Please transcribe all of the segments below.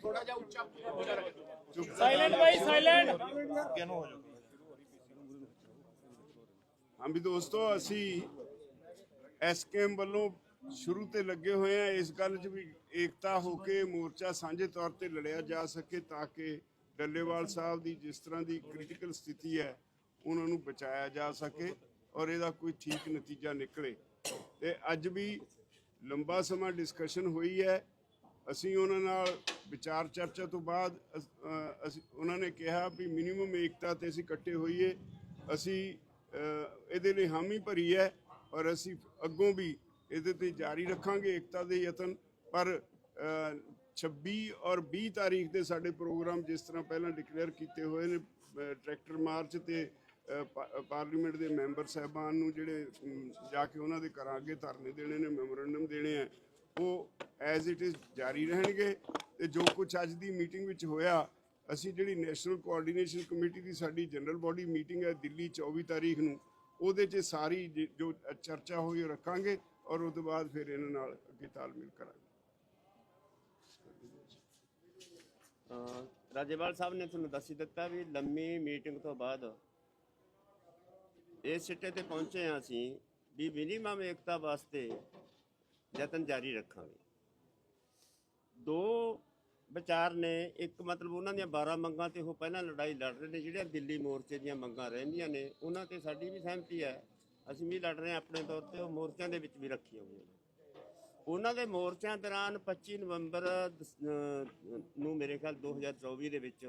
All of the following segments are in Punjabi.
ਥੋੜਾ ਜਿਹਾ ਉੱਚਾ ਉੱਚਾ ਰੱਖੋ ਸਾਇਲੈਂਟ ਬਾਈ ਸਾਇਲੈਂਟ ਹਾਂ ਵੀ ਦੋਸਤੋ ਅਸੀਂ ਐਸਕੇਐਮ ਵੱਲੋਂ ਸ਼ੁਰੂ ਤੇ ਲੱਗੇ ਹੋਏ ਆ ਇਸ ਗੱਲ 'ਚ ਵੀ ਏਕਤਾ ਹੋ ਕੇ ਮੋਰਚਾ ਸਾਂਝੇ ਤੌਰ ਤੇ ਲੜਿਆ ਜਾ ਸਕੇ ਤਾਂ ਕਿ ਡੱਲੇਵਾਲ ਸਾਹਿਬ ਦੀ ਜਿਸ ਤਰ੍ਹਾਂ ਦੀ ਕ੍ਰਿਟੀਕਲ ਸਥਿਤੀ ਹੈ ਉਹਨਾਂ ਨੂੰ ਬਚਾਇਆ ਜਾ ਸਕੇ ਔਰ ਇਹਦਾ ਕੋਈ ਠੀਕ ਨਤੀਜਾ ਨਿਕਲੇ। ਤੇ ਅੱਜ ਵੀ ਲੰਬਾ ਸਮਾਂ ਡਿਸਕਸ਼ਨ ਹੋਈ ਹੈ। ਅਸੀਂ ਉਹਨਾਂ ਨਾਲ ਵਿਚਾਰ ਚਰਚਾ ਤੋਂ ਬਾਅਦ ਅਸ- ਅਸੀਂ ਉਹਨਾਂ ਨੇ ਕਿਹਾ ਵੀ ਮਿਨੀਮਮ ਏਕਤਾ ਤੇ ਅਸੀਂ ਇਕੱਠੇ ਹੋਈਏ। ਅਸੀਂ ਇਹਦੇ ਲਈ ਹਾਮੀ ਭਰੀ ਹੈ ਔਰ ਅਸੀਂ ਅੱਗੋਂ ਵੀ ਇਹਦੇ ਤੇ ਜਾਰੀ ਰੱਖਾਂਗੇ ਏਕਤਾ ਦੇ ਯਤਨ। ਪਰ ਅ, 26 ਔਰ 20 ਤਾਰੀਖ ਦੇ ਸਾਡੇ ਪ੍ਰੋਗਰਾਮ ਜਿਸ ਤਰ੍ਹਾਂ ਪਹਿਲਾਂ ਡਿਕਲੇਅਰ ਕੀਤੇ ਹੋਏ ਨੇ ਟਰੈਕਟਰ ਮਾਰਚ ਤੇ ਪਾ- ਪਾਰਲੀਮੈਂਟ ਦੇ ਮੈਂਬਰ ਸਾਹਿਬਾਨ ਨੂੰ ਜਿਹੜੇ ਜਾ ਕੇ ਉਹਨਾਂ ਦੇ ਘਰਾਂ ਅੱਗੇ ਧਰਨੇ ਦੇਣੇ ਨੇ ਮੈਮੋਰੈਂਡਮ ਦੇਣੇ ਆ ਉਹ ਐਜ਼ ਇਟ ਇਜ਼ ਜਾਰੀ ਰਹਿਣਗੇ ਤੇ ਜੋ ਕੁਝ ਅੱਜ ਦੀ ਮੀਟਿੰਗ ਵਿੱਚ ਹੋਇਆ, ਅਸੀਂ ਜਿਹੜੀ ਨੈਸ਼ਨਲ ਕੋਆਰਡੀਨੇਸ਼ਨ ਕਮੇਟੀ ਦੀ ਸਾਡੀ ਜਨਰਲ ਬਾਡੀ ਮੀਟਿੰਗ ਹੈ ਦਿੱਲੀ 24 ਤਾਰੀਖ ਨੂੰ, ਉਹਦੇ 'ਚ ਸਾਰੀ ਜੋ ਚਰਚਾ ਹੋਈ ਉਹ ਰੱਖਾਂਗੇ ਔਰ ਉਸ ਤੋਂ ਬਾਅਦ ਫਿਰ ਇਹਨਾਂ ਨਾਲ ਅੱਗੇ ਤਾਲਮੇਲ ਕਰਾਂਗੇ। ਅਹ ਰਾਜੇਵਾਲ ਸਾਹਿਬ ਨੇ ਤੁਹਾਨੂੰ ਦੱਸ ਦਿੱਤਾ ਵੀ ਲੰਮੀ ਮੀਟਿੰਗ ਤੋਂ ਬਾਅਦ ਇਸ ਸਿੱਟੇ ਤੇ ਪਹੁੰਚੇ ਹਾਂ ਅਸੀਂ ਵੀ ਮਿਨੀਮਮ ਏਕਤਾ ਵਾਸਤੇ ਯਤਨ ਜਾਰੀ ਰੱਖਾਂਗੇ। ਦੋ ਵਿਚਾਰ ਨੇ, ਇੱਕ ਮਤਲਬ ਉਹਨਾਂ ਦੀਆਂ 12 ਮੰਗਾਂ ਤੇ ਉਹ ਪਹਿਲਾਂ ਲੜਾਈ ਲੜ ਰਹੇ ਨੇ, ਜਿਹੜੀਆਂ ਦਿੱਲੀ ਮੋਰਚੇ ਦੀਆਂ ਮੰਗਾਂ ਰਹਿੰਦੀਆਂ ਨੇ, ਉਹਨਾਂ ਤੇ ਸਾਡੀ ਵੀ ਸਹਿਮਤੀ ਹੈ। ਅਸੀਂ ਵੀ ਲੜ ਰਹੇ ਹਾਂ ਆਪਣੇ ਤੌਰ ਤੇ, ਉਹ ਮੋਰਚਿਆਂ ਦੇ ਵਿੱਚ ਵੀ ਰੱਖੀਆਂ ਹੋਈਆਂ ਨੇ। ਉਹਨਾਂ ਦੇ ਮੋਰਚਿਆਂ ਦੌਰਾਨ 25 ਨਵੰਬਰ ਨੂੰ ਮੇਰੇ ਖਿਆਲ 2024 ਦੇ ਵਿੱਚ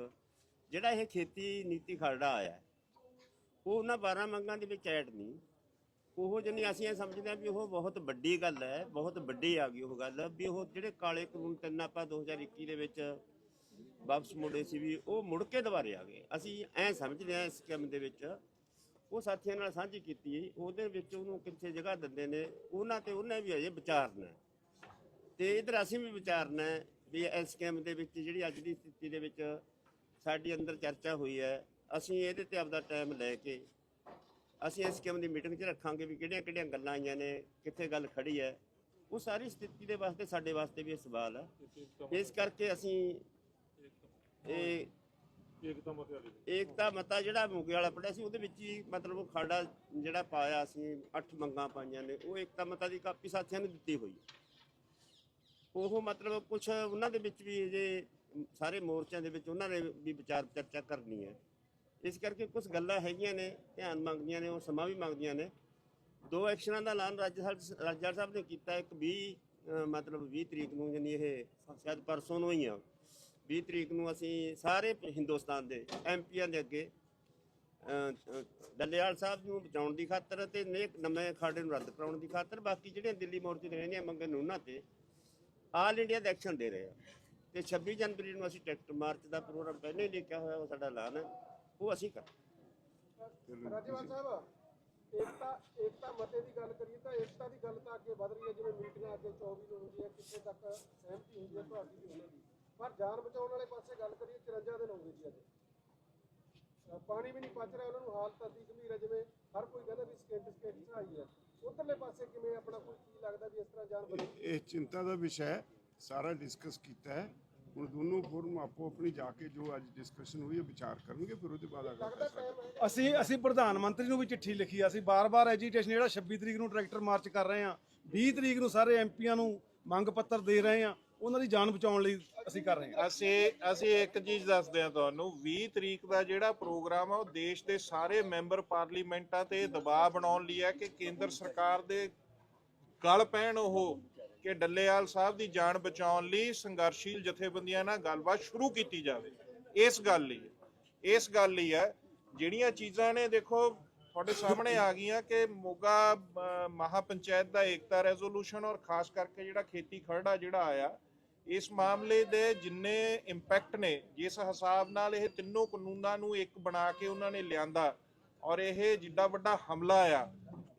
ਜਿਹੜਾ ਇਹ ਖੇਤੀ ਨੀਤੀ ਖਰੜਾ ਆਇਆ, ਉਹ ਉਹਨਾਂ 12 ਮੰਗਾਂ ਦੇ ਵਿੱਚ ਐਡ ਨਹੀਂ। ਉਹ ਜਨੀ ਅਸੀਂ ਇਹ ਸਮਝਦੇ ਹਾਂ ਵੀ ਉਹ ਬਹੁਤ ਵੱਡੀ ਗੱਲ ਹੈ, ਬਹੁਤ ਵੱਡੀ ਆ ਗਈ ਉਹ ਗੱਲ, ਵੀ ਉਹ ਜਿਹੜੇ ਕਾਲੇ ਕਾਨੂੰਨ ਤਿੰਨ ਆਪਾਂ 2021 ਦੇ ਵਿੱਚ ਵਾਪਸ ਮੁੜੇ ਸੀ ਵੀ ਉਹ ਮੁੜ ਕੇ ਦੁਬਾਰੇ ਆ ਗਏ ਅਸੀਂ ਐ ਸਮਝਦੇ ਹਾਂ ਇਸ ਸਕੀਮ ਦੇ ਵਿੱਚ, ਉਹ ਸਾਥੀਆਂ ਨਾਲ ਸਾਂਝੀ ਕੀਤੀ ਉਹਦੇ ਵਿੱਚ ਉਹਨੂੰ ਕਿੱਥੇ ਜਗ੍ਹਾ ਦਿੰਦੇ ਨੇ, ਉਹਨਾਂ ਤੇ ਉਹਨੇ ਵੀ ਅਜੇ ਵਿਚਾਰਨਾ ਹੈ। ਤੇ ਇਧਰ ਅਸੀਂ ਵੀ ਵਿਚਾਰਨਾ ਵੀ ਇਸ ਸਕੀਮ ਦੇ ਵਿੱਚ ਜਿਹੜੀ ਅੱਜ ਦੀ ਸਥਿਤੀ ਦੇ ਵਿੱਚ ਸਾਡੀ ਅੰਦਰ ਚਰਚਾ ਹੋਈ ਹੈ, ਅਸੀਂ ਇਹਦੇ ਤੇ ਆਪਦਾ ਟਾਈਮ ਲੈ ਕੇ ਅਸੀਂ ਇਸ ਸਕੀਮ ਦੀ ਮੀਟਿੰਗ 'ਚ ਰੱਖਾਂਗੇ ਵੀ ਕਿਹੜੀਆਂ ਕਿਹੜੀਆਂ ਗੱਲਾਂ ਆਈਆਂ ਨੇ, ਕਿੱਥੇ ਗੱਲ ਖੜੀ ਹੈ। ਉਹ ਸਾਰੀ ਸਥਿਤੀ ਦੇ ਵਾਸਤੇ, ਸਾਡੇ ਵਾਸਤੇ ਵੀ ਇਹ ਸਵਾਲ ਆ ਇਸ ਕਰਕੇ ਅਸੀਂ ਇਹ ਏਕਤਾ ਮਤਾ ਜਿਹੜਾ ਮੋਗੇ ਵਾਲਾ ਪੜਿਆ ਸੀ, ਉਹਦੇ ਵਿੱਚ ਹੀ ਮਤਲਬ ਉਹ ਖਾੜਾ ਜਿਹੜਾ ਪਾਇਆ ਅਸੀਂ, ਅੱਠ ਮੰਗਾਂ ਪਾਈਆਂ ਨੇ, ਉਹ ਏਕਤਾ ਮਤਾ ਦੀ ਕਾਪੀ ਸਾਥੀਆਂ ਨੂੰ ਦਿੱਤੀ ਹੋਈ ਉਹ ਮਤਲਬ ਕੁਝ ਉਹਨਾਂ ਦੇ ਵਿੱਚ ਵੀ ਜੇ ਸਾਰੇ ਮੋਰਚਿਆਂ ਦੇ ਵਿੱਚ ਉਹਨਾਂ ਨੇ ਵੀ ਵਿਚਾਰ ਚਰਚਾ ਕਰਨੀ ਹੈ। ਇਸ ਕਰਕੇ ਕੁਝ ਗੱਲਾਂ ਹੈਗੀਆਂ ਨੇ, ਧਿਆਨ ਮੰਗਦੀਆਂ ਨੇ, ਉਹ ਸਮਾਂ ਵੀ ਮੰਗਦੀਆਂ ਨੇ। ਦੋ ਐਕਸ਼ਨਾਂ ਦਾ ਐਲਾਨ ਰਾਜ ਸਾਹਿਬ ਰਾਜਾ ਸਾਹਿਬ ਨੇ ਕੀਤਾ, ਇੱਕ 20 ਮਤਲਬ 20 ਤਰੀਕ ਨੂੰ ਯਾਨੀ ਇਹ ਸ਼ਾਇਦ ਪਰਸੋਂ ਨੂੰ ਹੀ ਆ। 20 ਤਰੀਕ ਨੂੰ ਅਸੀਂ ਸਾਰੇ ਹਿੰਦੁਸਤਾਨ ਦੇ ਐਮਪੀਆਂ ਦੇ ਅੱਗੇ ਡੱਲੇਵਾਲ ਸਾਹਿਬ ਨੂੰ ਬਚਾਉਣ ਦੀ ਖਾਤਰ ਤੇ ਨੇਕ ਨਵੇਂ ਖਾੜੇ ਨੂੰ ਰੱਦ ਕਰਾਉਣ ਦੀ ਖਾਤਰ ਬਾਕੀ ਜਿਹੜੀਆਂ ਦਿੱਲੀ ਮੋਰਚੇ ਦੇ ਰਹਿੰਦੀਆਂ ਮੰਗਾਂ ਨੇ ਉਹਨਾਂ ਤੇ ਆਲ ਇੰਡੀਆ ਦਾ ਐਕਸ਼ਨ ਦੇ ਰਹੇ ਆ। ਤੇ 26 ਜਨਵਰੀ ਨੂੰ ਅਸੀਂ ਟਰੈਕਟਰ ਮਾਰਚ ਦਾ ਪ੍ਰੋਗਰਾਮ ਪਹਿਲੇ ਹੀ ਲਿਖਿਆ ਹੋਇਆ, ਉਹ ਸਾਡਾ ਐਲਾਨ ਹੈ। ਉਹ ਅਸੀਂ ਕਰ ਰਾਜੇਵਾਲ ਸਾਹਿਬ ਏਕਤਾ ਏਕਤਾ ਮਤੇ ਦੀ ਗੱਲ ਕਰੀਏ ਤਾਂ ਏਕਤਾ ਦੀ ਗੱਲ ਤਾਂ ਅੱਗੇ ਵਧ ਰਹੀ ਹੈ ਜਿਵੇਂ ਮੀਟਿੰਗਾਂ ਅੱਗੇ 24 ਨੂੰ ਹੁੰਦੀ ਹੈ ਕਿੱਥੇ ਤੱਕ ਸਹਿਮਤੀ ਹੁੰਦੀ ਹੈ ਤੁਹਾਡੀ ਵੀ ਹੋਣੀ ਪਰ ਜਾਨ ਬਚਾਉਣ ਵਾਲੇ ਪਾਸੇ ਗੱਲ ਕਰੀਏ 54 ਦਿਨ ਹੋ ਗਏ ਜੀ ਅੱਜ। ਅ, ਪਾਣੀ ਵੀ ਨਹੀਂ ਪਚ ਰਿਹਾ ਉਹਨਾਂ ਨੂੰ ਹਾਲਤ ਅੱਧੀ ਗੰਭੀਰ ਹੈ ਜਿਵੇਂ ਹਰ ਕੋਈ ਕਹਿੰਦਾ ਵੀ ਸਕਿੰਟ ਸਕਿੰਟ ਸਹਾਈ ਹੈ। ਉਧਰਲੇ ਪਾਸੇ ਕਿਵੇਂ ਆਪਣਾ ਕੋਈ ਕੀ ਲੱਗਦਾ ਵੀ ਇਸ ਤਰ੍ਹਾਂ ਜਾਨ ਬਚੇ ਇਹ ਚਿੰਤਾ ਦਾ ਵਿਸ਼ਾ ਹੈ ਸਾਰਾ ਡਿਸਕਸ ਕੀਤਾ ਹੈ। ਹੁਣ ਦੋਨੋਂ ਫੋਰਮ ਆਪੋ ਆਪਣੀ ਜਾ ਕੇ ਜੋ ਅੱਜ ਡਿਸਕਸ਼ਨ ਹੋਈ ਹੈ ਵਿਚਾਰ ਕਰਨਗੇ ਫਿਰ ਉਹਦੇ ਬਾਅਦ ਅਗਲਾ ਫੈਸਲਾ ਕਰਾਂਗੇ। ਅਸੀਂ ਅਸੀਂ ਪ੍ਰਧਾਨ ਮੰਤਰੀ ਨੂੰ ਵੀ ਚਿੱਠੀ ਲਿਖੀ ਆ ਅਸੀਂ ਬਾਰ-ਬਾਰ ਐਜੀਟੇਸ਼ਨ ਜਿਹੜਾ 26 ਤਰੀਕ ਨੂੰ ਟਰੈਕਟਰ ਮਾਰਚ ਕਰ ਰਹੇ ਆ 20 ਤਰੀਕ ਨੂੰ ਸਾਰੇ ਐਮਪੀਆਂ ਨੂੰ ਮੰਗ ਪੱਤਰ ਦੇ ਰਹੇ ਆ ਉਹਨਾਂ ਦੀ ਜਾਨ ਬਚਾਉਣ ਲਈ ਅਸੀਂ ਕਰ ਰਹੇ ਆ ਅਸੀਂ ਅਸੀਂ ਇੱਕ ਚੀਜ਼ ਦੱਸਦੇ ਹਾਂ ਤੁਹਾਨੂੰ 20 ਤਰੀਕ ਦਾ ਜਿਹੜਾ ਪ੍ਰੋਗਰਾਮ ਆ ਉਹ ਦੇਸ਼ ਦੇ ਸਾਰੇ ਮੈਂਬਰ ਪਾਰਲੀਮੈਂਟਾਂ ਤੇ ਦਬਾਅ ਬਣਾਉਣ ਲਈ ਹੈ ਕਿ ਕੇਂਦਰ ਸਰਕਾਰ ਦੇ ਗਲ ਪੈਣ ਉਹ ਕਿ ਡੱਲੇਵਾਲ ਸਾਹਿਬ ਦੀ ਜਾਨ ਬਚਾਉਣ ਲਈ ਸੰਘਰਸ਼ੀਲ ਜਥੇਬੰਦੀਆਂ ਨਾਲ ਗੱਲਬਾਤ ਸ਼ੁਰੂ ਕੀਤੀ ਜਾਵੇ। ਇਸ ਗੱਲ ਲਈ ਇਸ ਗੱਲ ਲਈ ਹੈ ਜਿਹੜੀਆਂ ਚੀਜ਼ਾਂ ਨੇ ਦੇਖੋ ਤੁਹਾਡੇ ਸਾਹਮਣੇ ਆ ਗਈਆਂ ਕਿ ਮੋਗਾ ਅਹ, ਦਾ ਏਕਤਾ ਰੈਜ਼ੋਲੂਸ਼ਨ ਔਰ ਖਾਸ ਕਰਕੇ ਜਿਹੜਾ ਖੇਤੀ ਖਰੜਾ ਜਿਹੜਾ ਆਇਆ ਇਸ ਮਾਮਲੇ ਦੇ ਜਿੰਨੇ ਇੰਪੈਕਟ ਨੇ ਜਿਸ ਹਿਸਾਬ ਨਾਲ ਇਹ ਤਿੰਨੋਂ ਕਾਨੂੰਨਾਂ ਨੂੰ ਇੱਕ ਬਣਾ ਕੇ ਉਹਨਾਂ ਨੇ ਲਿਆਂਦਾ ਔਰ ਇਹ ਜਿੱਡਾ ਵੱਡਾ ਹਮਲਾ ਆ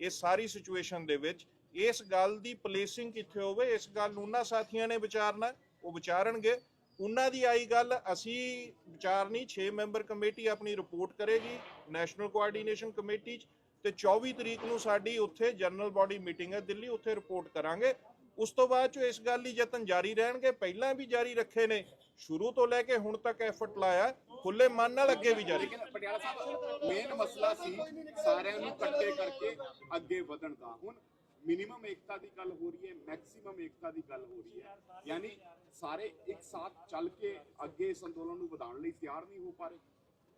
ਇਹ ਸਾਰੀ ਸਿਚੁਏਸ਼ਨ ਦੇ ਵਿੱਚ ਇਸ ਗੱਲ ਦੀ ਪਲੇਸਿੰਗ ਕਿੱਥੇ ਹੋਵੇ, ਇਸ ਗੱਲ ਨੂੰ ਉਹਨਾਂ ਸਾਥੀਆਂ ਨੇ ਵਿਚਾਰਨਾ, ਉਹ ਵਿਚਾਰਨਗੇ। ਉਹਨਾਂ ਦੀ ਆਈ ਗੱਲ, ਅਸੀਂ ਵਿਚਾਰਨੀ 6 ਮੈਂਬਰ ਕਮੇਟੀ ਆਪਣੀ ਰਿਪੋਰਟ ਕਰੇਗੀ ਨੈਸ਼ਨਲ ਕੋਆਰਡੀਨੇਸ਼ਨ ਕਮੇਟੀ 'ਚ, ਤੇ 24 ਤਰੀਕ ਨੂੰ ਸਾਡੀ ਉੱਥੇ ਜਨਰਲ ਬਾਡੀ ਮੀਟਿੰਗ ਹੈ ਦਿੱਲੀ, ਉੱਥੇ ਰਿਪੋਰਟ ਕਰਾਂਗੇ। ਉਸ ਤੋਂ ਬਾਅਦ ਚ ਇਸ ਗੱਲ ਲਈ ਯਤਨ ਜਾਰੀ ਰਹਿਣਗੇ, ਪਹਿਲਾਂ ਵੀ ਜਾਰੀ ਰੱਖੇ ਨੇ, ਸ਼ੁਰੂ ਤੋਂ ਲੈ ਕੇ ਹੁਣ ਤੱਕ ਐਫਰਟ ਲਾਇਆ ਖੁੱਲੇ ਮਨ ਨਾਲ ਅੱਗੇ ਵੀ ਜਾਰੀ। ਪਟਿਆਲਾ ਸਾਹਿਬ ਮੇਨ ਮਸਲਾ ਸੀ ਸਾਰਿਆਂ ਨੂੰ ਇਕੱਠੇ ਕਰਕੇ ਅੱਗੇ ਵਧਣ ਦਾ। ਹੁਣ ਮਿਨੀਮਮ ਏਕਤਾ ਦੀ ਗੱਲ ਹੋ ਰਹੀ ਹੈ ਮੈਕਸਿਮਮ ਏਕਤਾ ਦੀ ਗੱਲ ਹੋ ਰਹੀ ਹੈ। ਯਾਨੀ ਸਾਰੇ ਇੱਕ ਸਾਥ ਚੱਲ ਕੇ ਅੱਗੇ ਇਸ ਅੰਦੋਲਨ ਨੂੰ ਵਧਾਉਣ ਲਈ ਤਿਆਰ ਨਹੀਂ ਹੋ ਪਾ ਰਹੇ।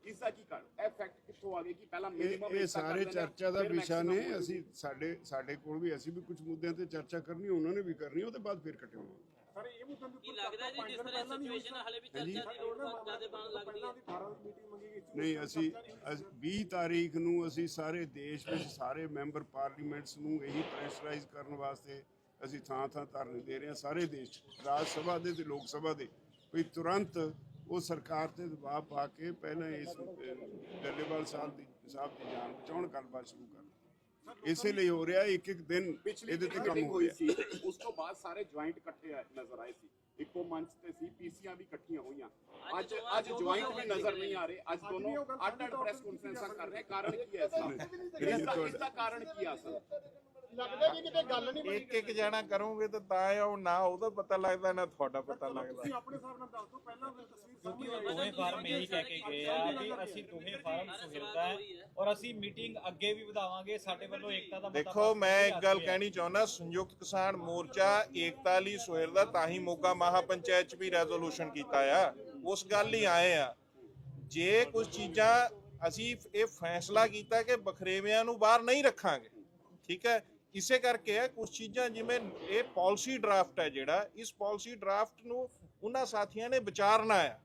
ਇਸ ਦਾ ਕੀ ਕਾਰਨ? ਇਹ ਫੈਕਟ ਕਿੱਥੋਂ ਆ ਕਿ ਪਹਿਲਾਂ ਮਿਨੀਮਮ ਇਹ ਸਾਰੇ ਚਰਚਾ ਦਾ ਵਿਸ਼ਾ ਨੇ। ਅਸੀਂ ਸਾਡੇ ਸਾਡੇ ਕੋਲ ਵੀ ਅਸੀਂ ਵੀ ਕੁਝ ਮੁੱਦਿਆਂ ਤੇ ਚਰਚਾ ਕਰਨੀ ਉਹਨਾਂ ਨੇ ਵੀ ਕਰਨੀ ਉਹਦੇ ਬਾਅਦ ਫਿਰ ਇਕੱਠੇ ਹੋਵਾਂਗੇ। ਸਰ ਇਹ ਮੁੱਦੇ ਦੇ ਕੀ ਲੱਗਦਾ ਜੀ ਜਿਸ ਤਰ੍ਹਾਂ ਸਿਚੁਏਸ਼ਨ ਹਲੇ ਵੀ ਚਰਚਾ ਦੀ ਲੋੜ ਜ਼ਿਆਦਾ ਬਣ ਲੱਗਦੀ ਹੈ। ਪਹਿਲਾਂ ਦੀ 12 ਦੀ ਮੀਟਿੰਗ ਮੰਗੀ ਗਈ ਸੀ ਨਹੀਂ ਅਸੀਂ ਅਸੀਂ 20 ਤਾਰੀਖ ਨੂੰ ਅਸੀਂ ਸਾਰੇ ਦੇਸ਼ ਵਿੱਚ ਸਾਰੇ ਮੈਂਬਰ ਪਾਰਲੀਮੈਂਟਸ ਨੂੰ ਇਹੀ ਪ੍ਰੈਸ਼ਰਾਈਜ਼ ਕਰਨ ਵਾਸਤੇ ਅਸੀਂ ਥਾਂ ਥਾਂ ਧਰਨੇ ਦੇ ਰਹੇ ਹਾਂ ਸਾਰੇ ਦੇਸ਼ ਰਾਜ ਸਭਾ ਦੇ ਤੇ ਲੋਕ ਸਭਾ ਦੇ। ਵੀ ਤੁਰੰਤ ਉਹ ਸਰਕਾਰ ਤੇ ਦਬਾਅ ਪਾ ਕੇ ਪਹਿਲਾਂ ਇਸ ਡੱਲੇਵਾਲ ਸਾਹਿਬ ਦੀ ਸਾਹਿਬ ਦੀ ਜਾਨ ਬਚਾਉਣ ਗੱਲਬਾਤ ਸ਼ੁਰੂ ਕਰਨ ਇਸੇ ਲਈ ਹੋ ਰਿਹਾ ਇੱਕ ਇੱਕ ਦਿਨ ਇਹਦੇ ਤੇ ਕੰਮ ਹੋ ਹੋਈ ਰਿਹਾ ਸੀ ਉਸ ਤੋਂ ਬਾਅਦ ਸਾਰੇ ਜੁਆਇੰਟ ਇਕੱਠੇ ਆਏ- ਨਜ਼ਰ ਆਏ ਸੀ ਇੱਕੋ ਮੰਚ ਤੇ ਸੀ ਪੀਸੀਆਂ ਵੀ ਇਕੱਠੀਆਂ ਹੋਈਆਂ ਅੱਜ ਅੱਜ ਜੁਆਇੰਟ ਵੀ ਨਜ਼ਰ ਨਹੀਂ ਆ ਰਹੇ ਅੱਜ ਦੋਨੋਂ ਅੱਡ ਅੱਡ ਪ੍ਰੈਸ ਕਾਨਫਰੰਸਾਂ ਕਰ ਰਹੇ ਕਾਰਨ ਕੀ ਹੈ ਇਸ ਦਾ ਇਸ ਕਾਰਨ ਕੀ ਹੈ ਅਸਲ ਲੱਗਦਾ ਕਿ ਕਿਤੇ ਗੱਲ ਨਹੀਂ ਇੱਕ ਇੱਕ ਜਾਣਾ ਕਰੋਗੇ ਤਾਂ ਤਾਂ ਉਹ ਨਾ ਉਹਦਾ ਪਤਾ ਲੱਗਦਾ ਨਾ ਤੁਹਾਡਾ ਪਤਾ ਲੱਗਦਾ। ਤੁਸੀਂ ਆਪਣੇ ਹਿਸਾਬ ਨਾਲ ਦੱਸ ਦਿਓ ਪਹਿਲਾਂ ਤਸਵੀਰ ਸਾਹਮਣੇ ਆਈ ਦੋਵੇਂ ਫਾਰਮ ਇਹੀ ਕਹਿ ਕੇ ਗਏ ਆ ਵੀ ਅਸੀਂ ਦੋਵੇਂ ਫਾਰਮ ਸੁਹਿਰਦਾ ਹੈ ਔਰ ਅਸੀਂ ਮੀਟਿੰਗ ਅੱਗੇ ਵੀ ਵਧਾਵਾਂਗੇ ਸਾਡੇ ਵੱਲੋਂ ਏਕਤਾ ਦਾ ਮਤਾ ਦੇਖੋ ਮੈਂ ਇੱਕ ਗੱਲ ਕਹਿਣੀ ਚਾਹੁੰਦਾ ਸੰਯੁਕਤ ਕਿਸਾਨ ਮੋਰਚਾ ਏਕਤਾ ਲਈ ਸੁਹਿਰ ਦਾ ਤਾਂ ਹੀ ਮੋਗਾ ਮਹਾਪੰਚਾਇਤ ਚ ਵੀ ਰੈਜ਼ੋਲੂਸ਼ਨ ਕੀਤਾ ਆ। ਉਸ ਗੱਲ ਲਈ ਆਏ ਆ। ਜੇ ਕੁਝ ਚੀਜ਼ਾਂ ਅਸੀਂ ਇਹ ਫੈਸਲਾ ਕੀਤਾ ਕਿ ਬਖਰੇਵਿਆਂ ਨੂੰ ਬਾਹਰ ਨਹੀਂ ਰੱਖਾਂਗੇ ਠੀਕ ਹੈ? ਇਸੇ ਕਰਕੇ ਹੈ ਕੁਝ ਚੀਜ਼ਾਂ ਜਿਵੇਂ ਇਹ ਪਾਲਿਸੀ ਡਰਾਫਟ ਹੈ ਜਿਹੜਾ, ਇਸ ਪਾਲਿਸੀ ਡਰਾਫਟ ਨੂੰ ਉਹਨਾਂ ਸਾਥੀਆਂ ਨੇ ਵਿਚਾਰਨਾ ਆ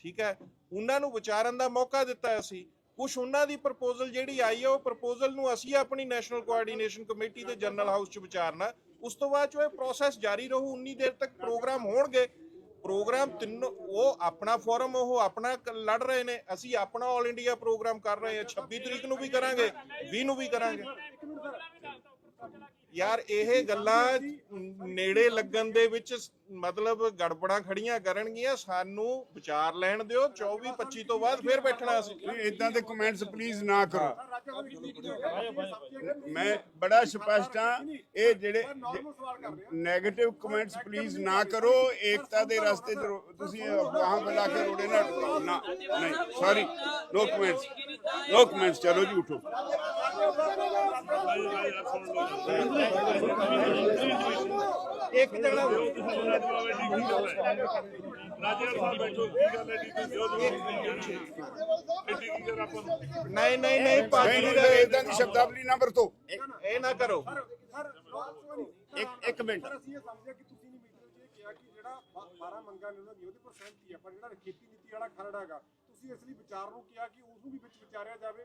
ਠੀਕ ਹੈ? ਉਹਨਾਂ ਨੂੰ ਵਿਚਾਰਨ ਦਾ ਮੌਕਾ ਦਿੱਤਾ ਅਸੀਂ। ਕੁਝ ਉਹਨਾਂ ਦੀ ਪ੍ਰਪੋਜ਼ਲ ਜਿਹੜੀ ਆਈ ਹੈ, ਉਹ ਪ੍ਰਪੋਜ਼ਲ ਨੂੰ ਅਸੀਂ ਆਪਣੀ ਨੈਸ਼ਨਲ ਕੋਆਰਡੀਨੇਸ਼ਨ ਕਮੇਟੀ ਦੇ ਜਨਰਲ ਹਾਊਸ 'ਚ ਵਿਚਾਰਨਾ ਉਸ ਤੋਂ ਬਾਅਦ 'ਚ ਇਹ ਪ੍ਰੋਸੈਸ ਜਾਰੀ ਰਹੂ, ਉਨੀ ਦੇਰ ਤੱਕ ਪ੍ਰੋਗਰਾਮ ਹੋਣਗੇ। ਪ੍ਰੋਗਰਾਮ ਤਿੰਨ, ਉਹ ਆਪਣਾ ਫੋਰਮ, ਉਹ ਆਪਣਾ ਲੜ ਰਹੇ ਨੇ। ਅਸੀਂ ਆਪਣਾ 올 ਇੰਡੀਆ ਪ੍ਰੋਗਰਾਮ ਕਰ ਰਹੇ ਹਾਂ। 26 ਤਰੀਕ ਨੂੰ ਵੀ ਕਰਾਂਗੇ 20 ਨੂੰ ਵੀ ਕਰਾਂਗੇ। Sácala aquí. ਯਾਰ ਇਹ ਗੱਲਾਂ ਨੇੜੇ ਲੱਗਣ ਦੇ ਵਿੱਚ ਸ- ਮਤਲਬ ਗੜਬੜਾਂ ਖੜੀਆਂ ਕਰਨਗੀਆਂ ਸਾਨੂੰ ਵਿਚਾਰ ਲੈਣ ਦਿਓ 24 25 ਤੋਂ ਬਾਅਦ ਫਿਰ ਬੈਠਣਾ ਅਸੀਂ। ਨਹੀਂ ਇਦਾਂ ਦੇ ਕਮੈਂਟਸ ਪਲੀਜ਼ ਨਾ ਕਰੋ। ਮੈਂ ਬੜਾ ਸਪਸ਼ਟ ਹਾਂ ਇਹ ਜਿਹੜੇ 네ਗੇਟਿਵ ਕਮੈਂਟਸ ਪਲੀਜ਼ ਨਾ ਕਰੋ ਏਕਤਾ ਦੇ ਰਸਤੇ ਤੇ ਤੁਸੀਂ ਵਾਹਾਂ ਬੁਲਾ ਕੇ ਰੋੜੇ ਨਾ ਨਾ ਨਹੀਂ sorry no comments no comments ਚਲੋ ਜੀ ਉਠੋ ਇੱਕ ਜਣਾ ਨਹੀਂ ਨਹੀਂ ਨਹੀਂ ਭੱਜ ਨਹੀਂ ਨਹੀਂ ਨਹੀਂ ਰਹੇ ਇਦਾਂ ਦੀ ਸ਼ਬਦਾਵਲੀ ਨਾ ਵਰਤੋ। ਇਹ ਨਾ ਕਰੋ। ਇੱਕ ਇੱਕ ਮਿੰਟ। ਸਰ ਅਸੀਂ ਇਹ ਸਮਝਿਆ ਕਿ ਤੁਸੀਂ ਨਹੀਂ ਮੀਟਿੰਗ 'ਚ ਇਹ ਕਿਹਾ ਕਿ ਜਿਹੜਾ 12 ਮੰਗਾਂ ਨੇ ਉਹਨਾਂ ਦੀ ਉਹਦੇ ਪਰ ਸਹਿਮਤੀ ਹੈ ਪਰ ਜਿਹੜਾ ਖੇਤੀ ਨੀਤੀ ਵਾਲਾ ਖਰੜਾ ਹੈਗਾ ਤੁਸੀਂ ਇਸ ਲਈ ਵਿਚਾਰ ਨੂੰ ਕਿਹਾ ਕਿ ਉਸ ਨੂੰ ਵੀ ਵਿੱਚ ਵਿਚਾਰਿਆ ਜਾਵੇ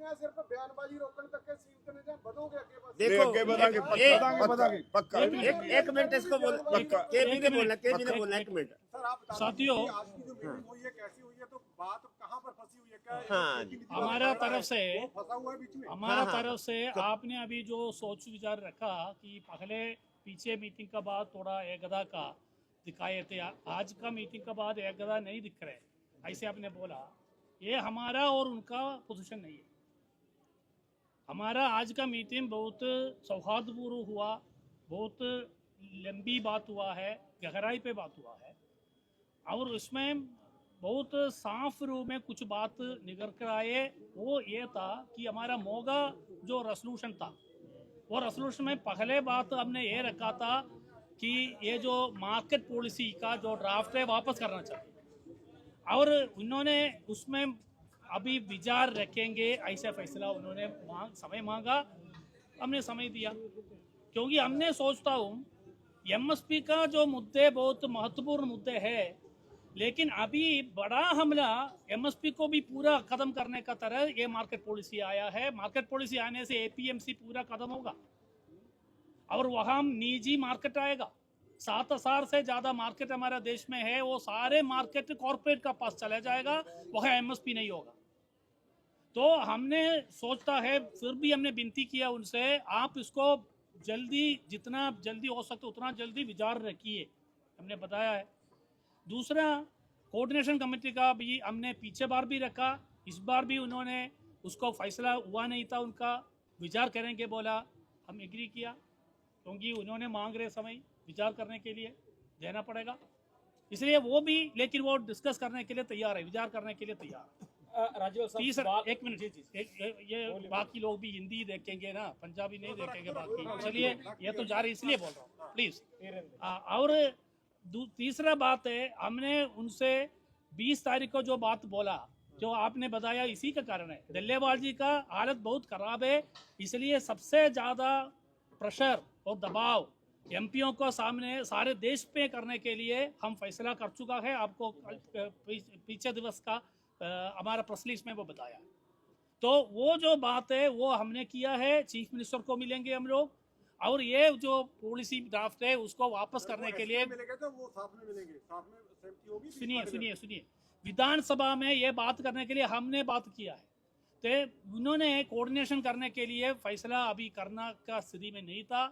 ਇਹ ਮੀਟਿੰਗਾਂ ਸਿਰਫ ਬਿਆਨਬਾਜ਼ੀ ਰੋਕਣ ਤੱਕ ਹੀ ਸੀਮਿਤ ਨੇ ਜਾਂ ਵਧੋਗੇ ਅੱਗੇ ਬਸ ਨਹੀਂ देखो ਅੱਗੇ ਵਧਾਂਗੇ ये- ਪੱਕਾ ਪੱਕਾ ਪੱਕਾ एक एक मिनट इसको बोल पक्का। के भी ने बोलना के भी ने बोलना एक मिनट सर आप बता साथियों। दीजिए कि आज की जो मीटिंग हुई है कैसी हुई है तो बात कहाँ पर फंसी हुई है क्या ये हाँ खेती नीति वाला हमारा खरड़ा तरफ से वो फंसा हुआ है बीच में हमारा हाँ, हाँ। तरफ से आपने अभी जो सोच विचार रखा कि पहले पीछे मीटिंग का बाद थोड़ा एकदा का दिखाए थे आज का मीटिंग का बाद एकदा नहीं दिख रहे ऐसे आपने बोला ये हमारा और उनका पोजीशन नहीं है हमारा आज का मीटिंग बहुत सौहार्दपूर्व हुआ, बहुत लंबी बात हुआ है, गहराई पे बात हुआ है। और उसमें बहुत साफ़ रूप में कुछ बात निकल कर आए, वो ये था कि हमारा मोगा जो रेसोल्यूशन था, वो रेसोल्यूशन में पहले बात हमने ये रखा था कि ये जो मार्केट पॉलिसी का जो ड्राफ्ट है, वापस करना चाहिए। और उन्होंने उसमें अभी विचार रखेंगे, ऐसा फैसला उन्होंने मांग, समय मांगा, हमने समय दिया। क्योंकि हमने सोचता हूँ एमएसपी का जो मुद्दे बहुत महत्वपूर्ण मुद्दे है, लेकिन अभी बड़ा हमला एमएसपी को भी पूरा खत्म करने का तरह ये मार्केट पॉलिसी आया है। मार्केट पॉलिसी आने से एपीएमसी पूरा खत्म होगा। और वहाँ निजी मार्केट आएगा। सात हज़ार से ज़्यादा मार्केट हमारे देश में है, वो सारे मार्केट कॉरपोरेट का पास चला जाएगा, वहाँ एमएसपी नहीं होगा। तो हमने सोचता है, फिर भी हमने विनती किया उनसे, आप इसको जल्दी, जितना जल्दी हो सकता, उतना जल्दी विचार रखिए, हमने बताया है। दूसरा कोऑर्डिनेशन कमेटी का भी हमने पीछे बार भी रखा, इस बार भी उन्होंने उसको फैसला हुआ नहीं था उनका, विचार करेंगे बोला, हम एग्री किया, क्योंकि उन्होंने मांग रहे समय विचार करने के लिए, देना पड़ेगा। इसलिए वो भी, लेकिन वो डिस्कस करने के लिए तैयार है, विचार करने के लिए तैयार है। राजीव साहब तीसरा एक मिनट ये, ये बाकी लोग भी हिंदी देखेंगे ना पंजाबी नहीं देखेंगे बाकी। चलिए ये तो जा रही इसलिए बोल रहा हूँ। प्लीज़ और तीसरा बात है हमने उनसे 20 तारीख को जो बात बोला जो आपने बताया इसी का कारण है। डल्लेवाल जी का हालत बहुत खराब है इसलिए सबसे ज़्यादा प्रेशर और दबाव एमपीओ को सामने सारे देश पे करने के लिए हम फैसला कर चुका है। आपको पीछे दिवस का हमारा प्रेस रिलीज़ में वो बताया। तो वो जो बात है वो हमने किया है चीफ मिनिस्टर को मिलेंगे हम लोग और ये जो पॉलिसी ड्राफ्ट है उसको वापस करने के लिए तो सुनिए सुनिए सुनिए। विधानसभा में ये बात करने के लिए हमने बात किया है। तो उन्होंने कोऑर्डिनेशन करने के लिए फैसला अभी करना का स्थिति में नहीं था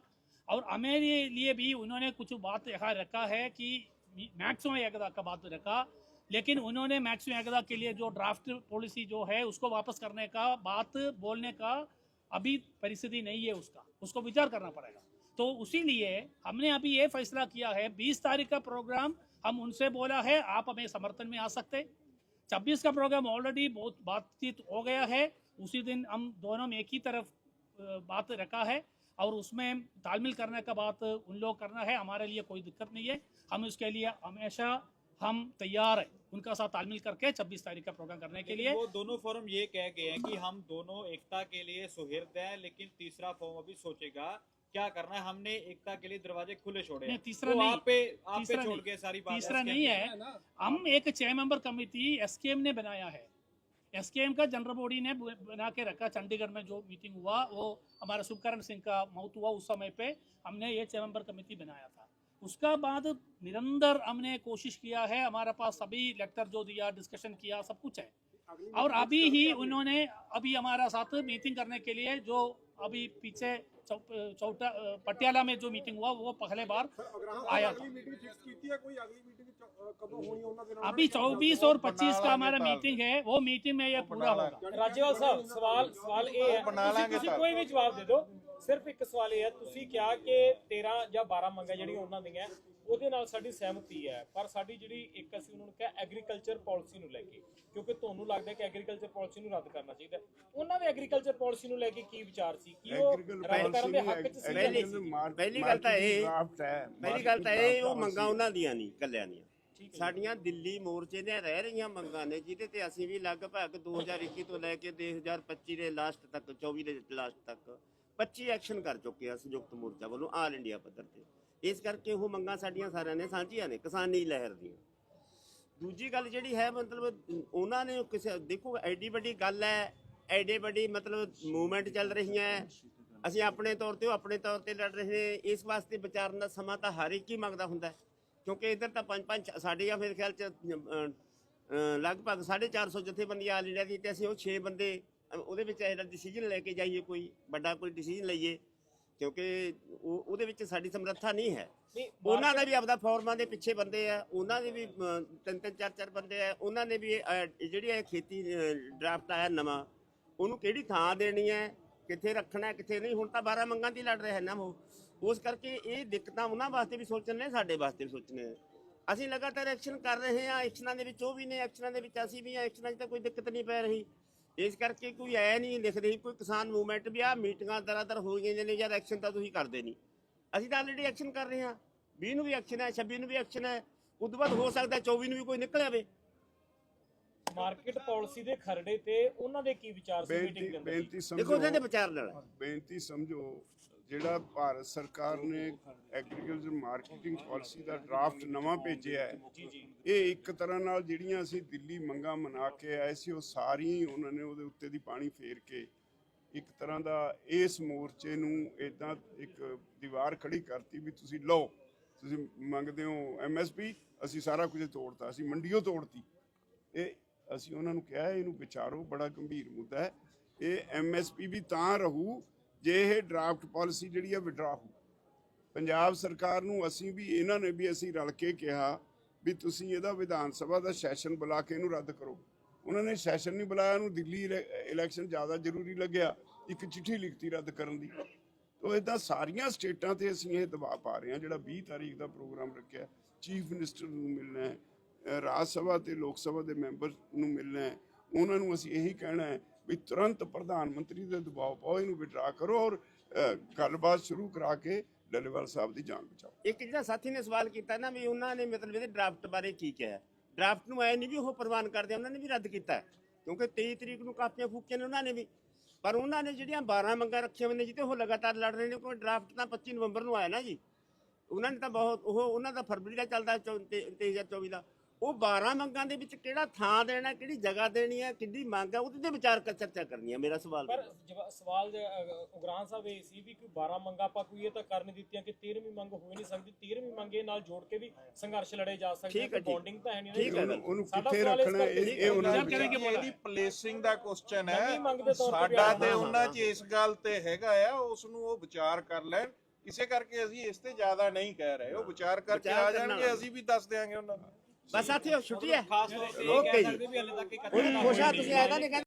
और हमारे लिए भी उन्होंने कुछ बात यहाँ रखा है कि मैक्सिमम एक का बात रखा। लेकिन उन्होंने मैक्सिमम एकदा के लिए जो ड्राफ्ट पॉलिसी जो है, उसको वापस करने का बात बोलने का अभी परिस्थिति नहीं है उसका। उसको विचार करना पड़ेगा। तो उसी लिए हमने अभी ये फैसला किया है 20 तारीख का प्रोग्राम हम उनसे बोला है, आप हमें समर्थन में आ सकते। छब्बीस का प्रोग्राम ऑलरेडी बहुत बातचीत हो गया है, उसी दिन हम दोनों में एक ही तरफ़ बात रखा है और उसमें तालमेल करने का बात उन लोग करना है, हमारे लिए कोई दिक्कत नहीं है। हम उसके लिए हमेशा हम तैयार हैं उनका साथ तालमेल करके 26 तारीख का प्रोग्राम करने के लिए वो दोनों फोरम ये कह गए हैं कि हम दोनों एकता के लिए सुहिर्द हैं लेकिन तीसरा फोरम अभी सोचेगा क्या करना है हमने एकता के लिए दरवाजे खुले छोड़े हैं। नहीं, तीसरा तो नहीं। आप पे आप पे छोड़ नहीं। के सारी बात तीसरा नहीं है हम एक छह मेंबर कमेटी एसकेएम ने बनाया है एसकेएम का जनरल बॉडी ने बना के रखा चंडीगढ़ में जो मीटिंग हुआ वो हमारा सुखकरण सिंह का मौत हुआ उस समय पे हमने ये छह मेंबर कमेटी बनाया था उसका बाद निरंतर हमने कोशिश किया है हमारे पास सभी लेक्चर जो दिया डिस्कशन किया सब कुछ है। और अभी ही उन्होंने अभी हमारा साथ मीटिंग करने के लिए जो अभी पीछे चौटा पटियाला में जो मीटिंग हुआ वो पहले बार आया था। अभी चौबीस और पच्चीस का हमारा मीटिंग है वो मीटिंग में ये पूरा होगा। राज्यपाल साहब सवाल सवाल ये है कोई भी जवाब दे दो। ਸਿਰਫ ਇੱਕ ਸਵਾਲ ਇਹ ਹੈ ਤੁਸੀਂ ਕਿਹਾ ਕਿ 13 ਜਾਂ 12 ਮੰਗਾਂ ਜਿਹੜੀਆਂ ਉਹਨਾਂ ਦੀਆਂ ਉਹਦੇ ਨਾਲ ਸਾਡੀ ਸਹਿਮਤੀ ਹੈ ਪਰ ਸਾਡੀ ਜਿਹੜੀ ਇੱਕ ਅਸੀਂ ਉਹਨਾਂ ਨੂੰ ਕਿਹਾ ਐਗਰੀਕਲਚਰ ਪਾਲਿਸੀ ਨੂੰ ਲੈ ਕੇ ਕਿਉਂਕਿ ਤੁਹਾਨੂੰ ਲੱਗਦਾ ਕਿ ਐਗਰੀਕਲਚਰ ਪਾਲਿਸੀ ਨੂੰ ਰੱਦ ਕਰਨਾ ਚਾਹੀਦਾ। ਉਹਨਾਂ ਦੇ ਐਗਰੀਕਲਚਰ ਪਾਲਿਸੀ ਨੂੰ ਲੈ ਕੇ ਕੀ ਵਿਚਾਰ ਸੀ? ਕਿ ਉਹ ਰੱਦ ਕਰਨ ਦੇ ਹੱਕ 'ਚ ਸੀ ਪਹਿਲੀ ਗੱਲ ਤਾਂ ਇਹ ਪਹਿਲੀ ਗੱਲ ਤਾਂ ਇਹ ਉਹ ਮੰਗਾਂ ਉਹਨਾਂ ਦੀਆਂ ਨਹੀਂ ਕੱਲਿਆਂ ਦੀਆਂ। ਸਾਡੀਆਂ ਦਿੱਲੀ ਮੋਰਚੇ ਦੀਆਂ ਰਹਿ ਰਹੀਆਂ ਮੰਗਾਂ ਨੇ ਜਿਹਦੇ ਤੇ ਅਸੀਂ ਵੀ ਲਗਭਗ 2021 ਤੋਂ ਲੈ ਕੇ 2025 ਦੇ ਲਾਸਟ ਤੱਕ 24 ਦੇ ਲਾਸਟ ਤੱਕ 25 ਐਕਸ਼ਨ ਕਰ ਚੁੱਕੇ ਆ ਸੰਯੁਕਤ ਮੋਰਚਾ ਵੱਲੋਂ ਆਲ ਇੰਡੀਆ ਪੱਧਰ ਤੇ। ਇਸ ਕਰਕੇ ਉਹ ਮੰਗਾਂ ਸਾਡੀਆਂ ਸਾਰਿਆਂ ਨੇ ਸਾਂਝੀਆਂ ਨੇ ਕਿਸਾਨੀ ਲਹਿਰ ਦੀਆਂ। ਦੂਜੀ ਗੱਲ ਜਿਹੜੀ ਹੈ ਮਤਲਬ ਉਹਨਾਂ ਨੇ ਕਿਸੇ ਦੇਖੋ ਐਡੀ ਵੱਡੀ ਗੱਲ ਹੈ ਐਡੇ ਵੱਡੀ ਮਤਲਬ ਮੂਵਮੈਂਟ ਚੱਲ ਰਹੀਆਂ ਹੈ। ਅਸੀਂ ਆਪਣੇ ਤੌਰ ਤੇ ਉਹ ਆਪਣੇ ਤੌਰ ਤੇ ਲੜ ਰਹੇ ਨੇ ਇਸ ਵਾਸਤੇ ਵਿਚਾਰਨ ਦਾ ਸਮਾਂ ਤਾਂ ਹਰ ਇੱਕ ਹੀ ਮੰਗਦਾ ਹੁੰਦਾ ਕਿਉਂਕਿ ਇਧਰ ਤਾਂ ਪੰਜ ਪੰਜ ਸਾਡੇ ਆ ਮੇਰੇ ਖਿਆਲ ਚ ਅ, ਅ, ਲਗਭਗ 450 ਜਥੇਬੰਦੀਆਂ ਆਲ ਇੰਡੀਆ ਦੀ ਤੇ ਅਸੀਂ ਉਹ 6 ਬੰਦੇ ਉਹਦੇ ਵਿੱਚ ਇਹਦਾ ਡਿਸੀਜਨ ਲੈ ਕੇ ਜਾਈਏ ਕੋਈ ਵੱਡਾ ਕੋਈ ਡਿਸੀਜਨ ਲਈਏ ਕਿਉਂਕਿ ਉਹ ਉਹਦੇ ਵਿੱਚ ਸਾਡੀ ਸਮਰੱਥਾ ਨਹੀਂ ਹੈ। ਉਹਨਾਂ ਦਾ ਵੀ ਆਪਦਾ ਫਾਰਮਾਂ ਦੇ ਪਿੱਛੇ ਬੰਦੇ ਆ ਉਹਨਾਂ ਦੇ ਵੀ ਤਿੰਨ ਤਿੰਨ ਚਾਰ ਚਾਰ ਬੰਦੇ ਆ ਉਹਨਾਂ ਨੇ ਵੀ ਜਿਹੜੀ ਇਹ ਖੇਤੀ ਡਰਾਫਟ ਆਇਆ ਨਵਾਂ ਉਹਨੂੰ ਕਿਹੜੀ ਥਾਂ ਦੇਣੀ ਹੈ ਕਿੱਥੇ ਰੱਖਣਾ ਕਿੱਥੇ ਨਹੀਂ ਹੁਣ ਤਾਂ 12 ਮੰਗਾਂ ਦੀ ਲੜ ਰਹੇ ਨਾ ਉਹ। ਉਸ ਕਰਕੇ ਇਹ ਦਿੱਕਤਾਂ ਉਹਨਾਂ ਵਾਸਤੇ ਵੀ ਸੋਚਣ ਨੇ ਸਾਡੇ ਵਾਸਤੇ ਵੀ ਸੋਚਣੇ ਨੇ। ਅਸੀਂ ਲਗਾਤਾਰ ਐਕਸ਼ਨ ਕਰ ਰਹੇ ਹਾਂ ਐਕਸ਼ਨਾਂ ਦੇ ਵਿੱਚ ਉਹ ਵੀ ਨੇ ਐਕਸ਼ਨਾਂ ਦੇ ਵਿੱਚ ਅਸੀਂ ਵੀ ਹਾਂ ਐਕਸ਼ਨਾਂ 'ਚ ਤਾਂ ਕੋਈ ਦਿੱਕਤ ਨਹੀਂ ਪੈ ਰਹੀ। ਇਸ ਕਰਕੇ ਕੋਈ ਐ ਨਹੀਂ ਲਿਖ ਰਹੀ ਕੋਈ ਕਿਸਾਨ ਮੂਵਮੈਂਟ ਵੀ ਆ ਮੀਟਿੰਗਾਂ ਦਰਾਦਰ ਹੋ ਗਈਆਂ ਨੇ ਯਾਰ ਐਕਸ਼ਨ ਤਾਂ ਤੁਸੀਂ ਕਰਦੇ ਨਹੀਂ। ਅਸੀਂ ਤਾਂ ਆਲਰੇਡੀ ਐਕਸ਼ਨ ਕਰ ਰਹੇ ਹਾਂ। 20 ਨੂੰ ਵੀ ਐਕਸ਼ਨ ਹੈ 26 ਨੂੰ ਵੀ ਐਕਸ਼ਨ ਹੈ ਉਦੋਂ ਬਾਅਦ ਹੋ ਸਕਦਾ 24 ਨੂੰ ਵੀ ਕੋਈ ਨਿਕਲ ਆਵੇ। ਮਾਰਕੀਟ ਪਾਲਿਸੀ ਦੇ ਖਰੜੇ ਤੇ ਉਹਨਾਂ ਦੇ ਕੀ ਵਿਚਾਰ ਸੀ ਮੀਟਿੰਗ ਦੇ ਅੰਦਰ? ਦੇਖੋ ਉਹਨਾਂ ਦੇ ਵਿਚਾਰ ਨਾਲ। ਬੇਨਤੀ ਸਮਝੋ। ਜਿਹੜਾ ਭਾਰਤ ਸਰਕਾਰ ਨੇ ਐਗਰੀਕਲਚਰ ਮਾਰਕੀਟਿੰਗ ਪਾਲਿਸੀ ਦਾ ਡਰਾਫਟ ਨਵਾਂ ਭੇਜਿਆ ਹੈ ਇਹ ਇੱਕ ਤਰ੍ਹਾਂ ਨਾਲ ਜਿਹੜੀਆਂ ਅਸੀਂ ਦਿੱਲੀ ਮੰਗਾਂ ਮਨਾ ਕੇ ਆਏ ਸੀ ਉਹ ਸਾਰੀਆਂ ਹੀ ਉਹਨਾਂ ਨੇ ਉਹਦੇ ਉੱਤੇ ਦੀ ਪਾਣੀ ਫੇਰ ਕੇ ਇੱਕ ਤਰ੍ਹਾਂ ਦਾ ਇਸ ਮੋਰਚੇ ਨੂੰ ਇਦਾਂ ਇੱਕ ਦੀਵਾਰ ਖੜੀ ਕਰਤੀ ਵੀ ਤੁਸੀਂ ਲਓ ਤੁਸੀਂ ਮੰਗਦੇ ਹੋ ਐਮਐਸਪੀ ਅਸੀਂ ਸਾਰਾ ਕੁਝ ਤੋੜਤਾ ਅਸੀਂ ਮੰਡੀਓ ਤੋੜਤੀ। ਇਹ ਅਸੀਂ ਉਹਨਾਂ ਨੂੰ ਕਿਹਾ ਇਹਨੂੰ ਵਿਚਾਰੋ ਬੜਾ ਗੰਭੀਰ ਮੁੱਦਾ ਹੈ। ਇਹ ਐਮਐਸਪੀ ਵੀ ਤਾਂ ਰਹੂ ਜੇ ਇਹ ਡਰਾਫਟ ਪਾਲਿਸੀ ਜਿਹੜੀ ਹੈ ਵਿਡਰਾ ਹੋ। ਪੰਜਾਬ ਸਰਕਾਰ ਨੂੰ ਅਸੀਂ ਵੀ, ਇਹਨਾਂ ਨੇ ਵੀ ਅਸੀਂ ਰਲ ਕੇ ਕਿਹਾ ਵੀ ਤੁਸੀਂ ਇਹਦਾ ਵਿਧਾਨ ਸਭਾ ਦਾ ਸੈਸ਼ਨ ਬੁਲਾ ਕੇ ਇਹਨੂੰ ਰੱਦ ਕਰੋ। ਉਹਨਾਂ ਨੇ ਸੈਸ਼ਨ ਨਹੀਂ ਬੁਲਾਇਆ, ਉਹਨੂੰ ਦਿੱਲੀ ਇਲੈ- ਇਲੈਕਸ਼ਨ ਜ਼ਿਆਦਾ ਜ਼ਰੂਰੀ ਲੱਗਿਆ, ਇੱਕ ਚਿੱਠੀ ਲਿਖਤੀ ਰੱਦ ਕਰਨ ਦੀ। ਤੋ ਇਦਾਂ ਸਾਰੀਆਂ ਸਟੇਟਾਂ ਤੇ ਅਸੀਂ ਇਹ ਦਬਾਅ ਪਾ ਰਹੇ ਹਾਂ, ਜਿਹੜਾ 20 ਤਾਰੀਖ ਦਾ ਪ੍ਰੋਗਰਾਮ ਰੱਖਿਆ। ਚੀਫ ਮਿਨਿਸਟਰ ਨੂੰ ਮਿਲਣਾ ਹੈ ਰਾਜ ਸਭਾ ਤੇ ਲੋਕ ਸਭਾ ਦੇ ਮੈਂਬਰ ਨੂੰ ਮਿਲਣਾ ਹੈ, ਉਹਨਾਂ ਨੂੰ ਅਸੀਂ ਇਹੀ ਕਹਿਣਾ ਹੈ ਵੀ ਤੁਰੰਤ ਪ੍ਰਧਾਨ ਮੰਤਰੀ ਦੇ ਦਬਾਅ ਪਾਓ, ਇਹਨੂੰ ਵਿਡਰਾ ਕਰੋ ਔਰ ਗੱਲਬਾਤ ਸ਼ੁਰੂ ਕਰਾ ਕੇ ਡੱਲੇਵਾਲ ਸਾਹਿਬ ਦੀ ਜਾਨ ਬਚਾਓ। ਇੱਕ ਜਿਹੜਾ ਸਾਥੀ ਨੇ ਸਵਾਲ ਕੀਤਾ ਨਾ ਵੀ ਉਹਨਾਂ ਨੇ ਮਤਲਬ ਇਹਦੇ ਡਰਾਫਟ ਬਾਰੇ ਕੀ ਕਿਹਾ ਡਰਾਫਟ ਨੂੰ ਐ ਨਹੀਂ ਵੀ ਉਹ ਪ੍ਰਵਾਨ ਕਰਦੇ, ਉਹਨਾਂ ਨੇ ਵੀ ਰੱਦ ਕੀਤਾ ਕਿਉਂਕਿ 23 ਤਰੀਕ ਨੂੰ ਕਾਪੀਆਂ ਫੂਕੀਆਂ ਨੇ ਉਹਨਾਂ ਨੇ ਵੀ। ਪਰ ਉਹਨਾਂ ਨੇ ਜਿਹੜੀਆਂ 12 ਮੰਗਾਂ ਰੱਖੀਆਂ ਹੋਈਆਂ ਨੇ ਜੀ ਤੇ ਉਹ ਲਗਾਤਾਰ ਲੜ ਰਹੇ ਨੇ ਕੋਈ ਡਰਾਫਟ ਤਾਂ 25 ਨਵੰਬਰ ਨੂੰ ਆਇਆ ਨਾ ਜੀ। ਉਹਨਾਂ ਨੇ ਤਾਂ ਬਹੁਤ, ਉਹ, ਉਹਨਾਂ ਦਾ ਫਰਵਰੀ ਦਾ ਚੱਲਦਾ 2024 ਦਾ। ਉਹ 12 ਮੰਗਾਂ ਦੇ ਵਿੱਚ ਕਿਹੜਾ ਥਾਂ ਦੇਣਾ ਕਿਹੜੀ ਜਗ੍ਹਾ ਦੇਣੀ ਹੈ ਕਿੰਨੀ ਮੰਗ ਹੈ ਉਹਦੇ ਤੇ ਵਿਚਾਰ ਕਰ ਚਰਚਾ ਕਰਨੀ ਹੈ ਮੇਰਾ ਸਵਾਲ ਪਰ ਸਵਾਲ ਜ- ਉਗਰਾਨ ਸਾਹਿਬ ਇਹ ਸੀ ਵੀ ਕਿ 12 ਮੰਗਾਂ ਆਪਾਂ ਕੋਈ ਇਹ ਤਾਂ ਕਰ ਦਿੱਤੀਆਂ ਕਿ 13ਵੀਂ ਮੰਗ ਹੋ ਨਹੀਂ ਸਕਦੀ 13ਵੀਂ ਮੰਗੇ ਨਾਲ ਜੋੜ ਕੇ ਵੀ ਸੰਘਰਸ਼ ਲੜੇ ਜਾ ਸਕਦੇ ਹੈ, ਬੌਂਡਿੰਗ ਤਾਂ ਹੈ ਨਹੀਂ ਨਾ ਗੱਲ। ਉਹਨੂੰ ਕਿੱਥੇ ਰੱਖਣਾ ਇਹ ਇਹ ਉਹਨਾਂ ਦੇ ਸਰ ਕਿ ਇਹਦੀ ਪਲੇਸਿੰਗ ਦਾ ਕੁਐਸਚਨ ਹੈ? ਤੇ ਸਾਡਾ ਤੇ ਉਹਨਾਂ 'ਚ ਇਸ ਗੱਲ ਤੇ ਹੈਗਾ ਆ ਉਸ ਨੂੰ ਉਹ ਵਿਚਾਰ ਕਰ ਲੈਣ। ਇਸੇ ਕਰਕੇ ਅਸੀਂ ਇਸ ਤੇ ਜ਼ਿਆਦਾ ਨਹੀਂ ਕਹਿ ਰਹੇ। ਉਹ ਵਿਚਾਰ ਕਰਕੇ ਆ ਜਾਣਗੇ ਅਸੀਂ ਵੀ ਦੱਸ ਦਿਆਂਗੇ ਉਹਨਾਂ ਨੂੰ। ਬਸ ਇੱਥੇ ਛੁੱਟੀ ਹੈ ਓਕੇ ਜੀ ਹੁਣ ਖੁਸ਼ ਆ ਤੁਸੀਂ ਐਦਾ ਨਹੀਂ ਕਹਿੰਦੇ